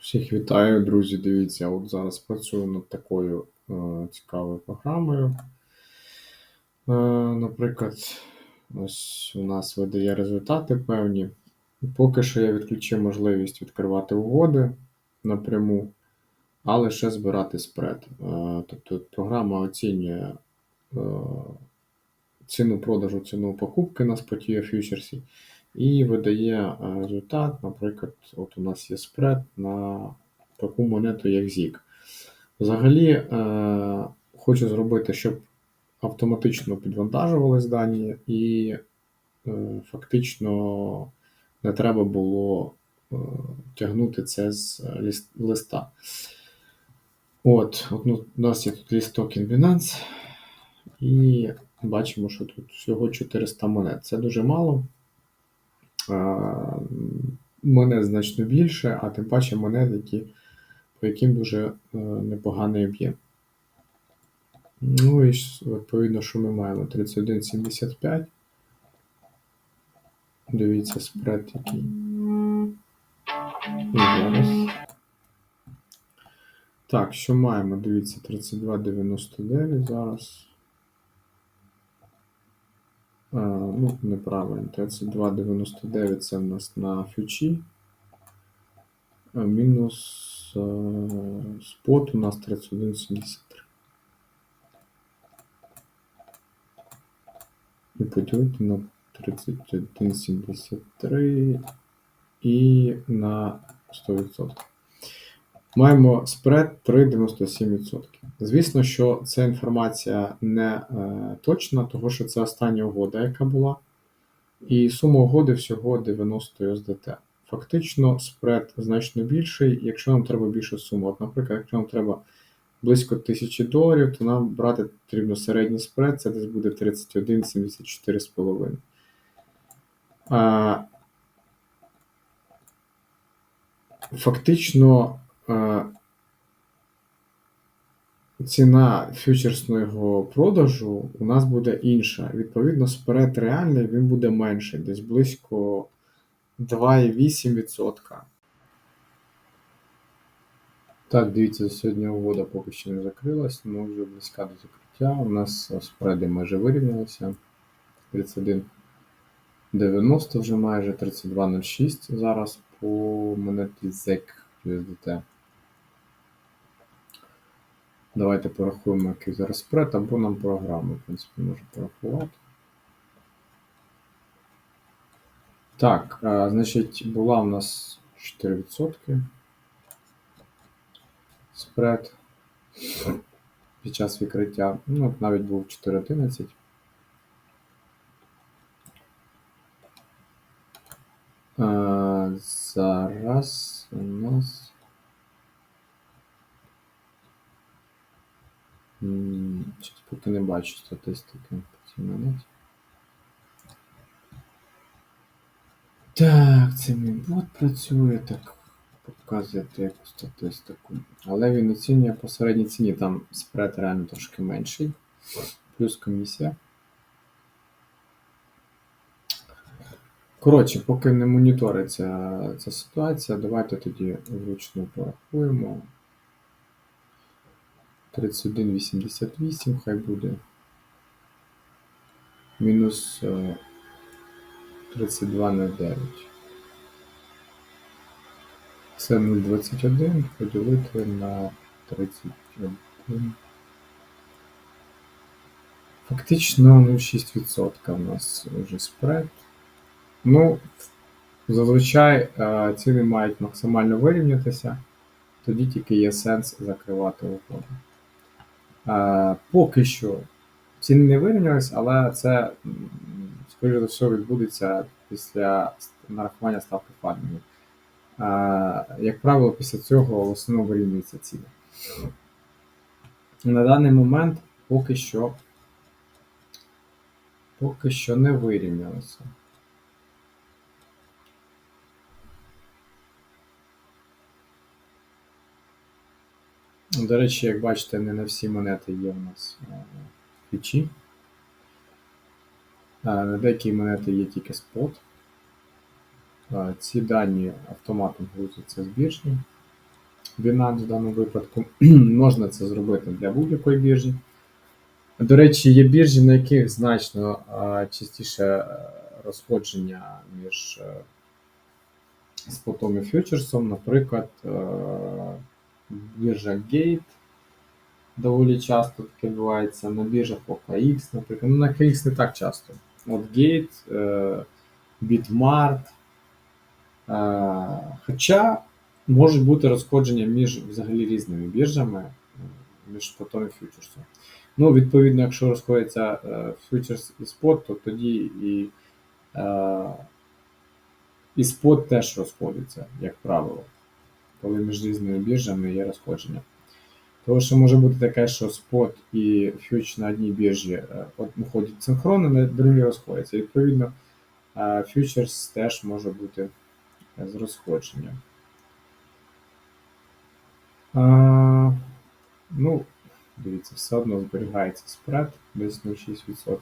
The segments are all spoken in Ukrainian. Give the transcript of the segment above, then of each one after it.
Всіх вітаю, друзі. Дивіться, от зараз працюю над такою е, цікавою програмою. Е, наприклад, ось у нас видає результати певні. Поки що я відключив можливість відкривати угоди напряму, а лише збирати спред. Е, тобто програма оцінює е, ціну продажу, ціну покупки на споті фьючерсі і видає е, результат. Наприклад, от у нас є спред на таку монету, як ZIG. Взагалі, е, хочу зробити, щоб автоматично підвантажувались дані, і е, фактично не треба було тягнути це з листа. От, от ну, У нас є тут лісток Binance, і бачимо, що тут всього 400 монет. Це дуже мало монет значно більше, а тим паче монет, які, по яким дуже е, непоганий об'єм. Ну і відповідно, що ми маємо 31,75. Дивіться, спред який. І зараз. Так, що маємо? Дивіться, 32,99 зараз. Ну, неправильно. 32,99 це в нас на фьючі. А мінус а, спот у нас 31,73. І поділити на 31,73 і на 100%. Маємо спред 3,97%. Звісно, що ця інформація не е, точна, тому що це остання угода, яка була. І сума угоди всього 90 USDT. Фактично, спред значно більший, якщо нам треба більше суми. От, Наприклад, якщо нам треба близько 1000 доларів, то нам брати потрібно середній спред, це десь буде 31,74,5. Фактично. Ціна фьючерсного продажу у нас буде інша. Відповідно, спред реальний він буде менший, десь близько 2,8%. Так, дивіться, сьогодні угода поки що не закрилась, але вже близька до закриття. У нас спреди майже вирівнялися. 31,90 вже майже 32,06 зараз по монеті ZEC USDT. Давайте порахуємо, який зараз спред, або нам програму, в принципі, може порахувати. Так, а, значить, була у нас 4% спред під час відкриття. Ну, от навіть був 4,11. Зараз у нас Щось поки не бачу статистики по цій монеті. Так, це мій бот працює, так показує яку статистику. Але він оцінює по середній ціні, там спред реально трошки менший, плюс комісія. Коротше, поки не моніториться ця ситуація, давайте тоді вручну порахуємо. 31,88 хай буде. Мінус 32 на 9. Це 0,21 поділити на 31. Фактично 0,6% у нас вже спред. Ну, зазвичай ціни мають максимально вирівнятися, тоді тільки є сенс закривати угоду. Поки що ціни не вирівнялись, але це, скоріше за все, відбудеться після нарахування ставки фармінгу. Як правило, після цього в основному вирівнюються ціни. На даний момент поки що поки що не вирівнялося. До речі, як бачите, не на всі монети є у нас ключі. На деякі монети є тільки спот. Ці дані автоматом грузяться з біржі. Binance в даному випадку. Можна це зробити для будь-якої біржі. До речі, є біржі, на яких значно частіше е, розходження між е, спотом і фьючерсом. Наприклад, е, біржа Gate доволі часто таке відбувається. На біржах OKX, наприклад. Ну, на KX не так часто. От Gate, е, Bitmart. Е, Хоча можуть бути розходження між взагалі різними біржами, е, між спотом і фьючерсом. Ну, відповідно, якщо розходиться е, фьючерс і спот, то тоді і, і спот теж розходиться, як правило, коли між різними біржами є розходження. Тому що може бути таке, що спот і фьюч на одній біржі е, виходять синхронно, на другій розходяться. Відповідно, е, фьючерс теж може бути е, з розходженням. А, ну, дивіться, все одно зберігається спред десь 0,6%.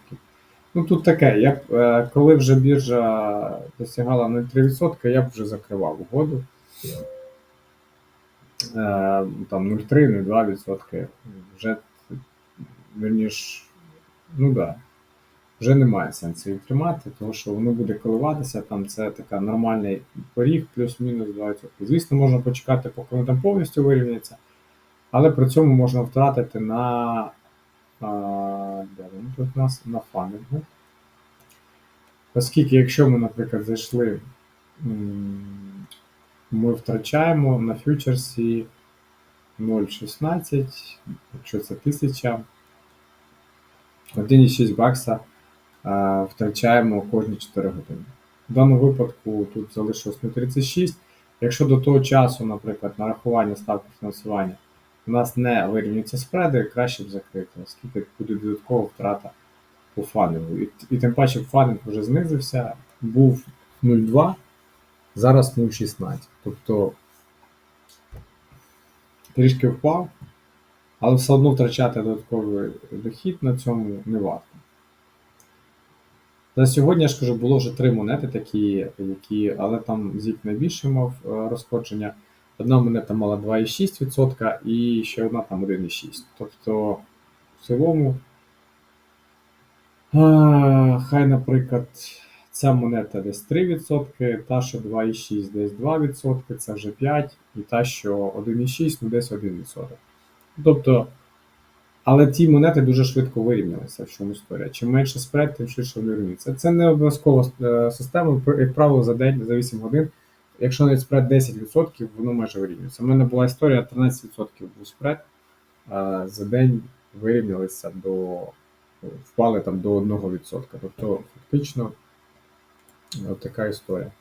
Ну тут таке, я б, коли вже біржа досягала 0,3%, я б вже закривав угоду. Е, там 0,3-0,2%. Вже верніш, ну да, вже немає сенсу її тримати, тому що воно буде коливатися, там це така нормальний поріг, плюс-мінус 2%. Звісно, можна почекати, поки воно там повністю вирівняється, але при цьому можна втратити на, а, де воно тут у нас на фандингу. Оскільки, якщо ми, наприклад, зайшли, ми втрачаємо на фьючерсі 0,16, якщо це 1000, 1,6 бакса а, втрачаємо кожні 4 години. В даному випадку тут залишилось 0,36. Якщо до того часу, наприклад, нарахування ставки фінансування у нас не вирівнюються спреди, краще б закрити, оскільки буде додаткова втрата по фандингу. І, і тим паче фандинг вже знизився, був 0,2, зараз 0,16. Тобто трішки впав, але все одно втрачати додатковий дохід на цьому не варто. На сьогодні, я ж кажу, було вже три монети такі, які, але там зік найбільше мав е, розходження. Одна монета мала 2,6% і ще одна там 1,6%. Тобто, в цілому, хай, наприклад, ця монета десь 3%, та, що 2,6 десь 2%, це вже 5%, і та, що 1,6, ну десь 1%. Тобто, але ті монети дуже швидко вирівнялися, в чому історія. Чим менше спред, тим швидше вони вирівнюються. Це не обов'язкова е, система, як правило, за день, за 8 годин. Якщо навіть спред 10%, воно майже вирівнюється. У мене була історія, 13% був спред, а за день вирівнялися до впали там до 1%. Тобто, фактично, от така історія.